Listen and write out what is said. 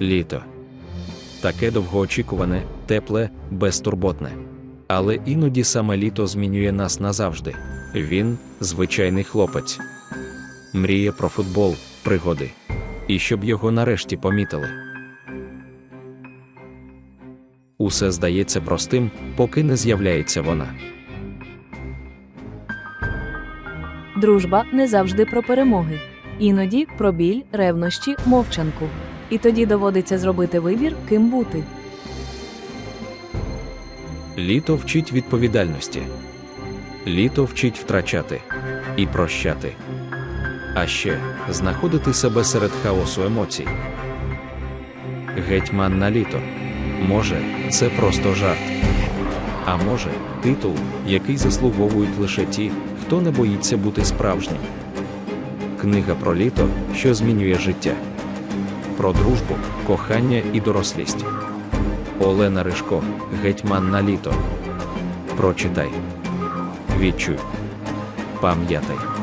Літо. Таке довгоочікуване, тепле, безтурботне. Але іноді саме літо змінює нас назавжди. Він звичайний хлопець. Мріє про футбол, пригоди. І щоб його нарешті помітили. Усе здається простим, поки не з'являється вона. Дружба не завжди про перемоги. Іноді про біль, ревнощі, мовчанку. І тоді доводиться зробити вибір, ким бути. Літо вчить відповідальності. Літо вчить втрачати і прощати. А ще знаходити себе серед хаосу емоцій. Гетьман на літо. Може, це просто жарт. А може, титул, який заслуговують лише ті, хто не боїться бути справжнім. Книга про літо, що змінює життя. Про дружбу, кохання і дорослість. Олена Ришко, Гетьман на літо. Прочитай. Відчуй. Пам'ятай.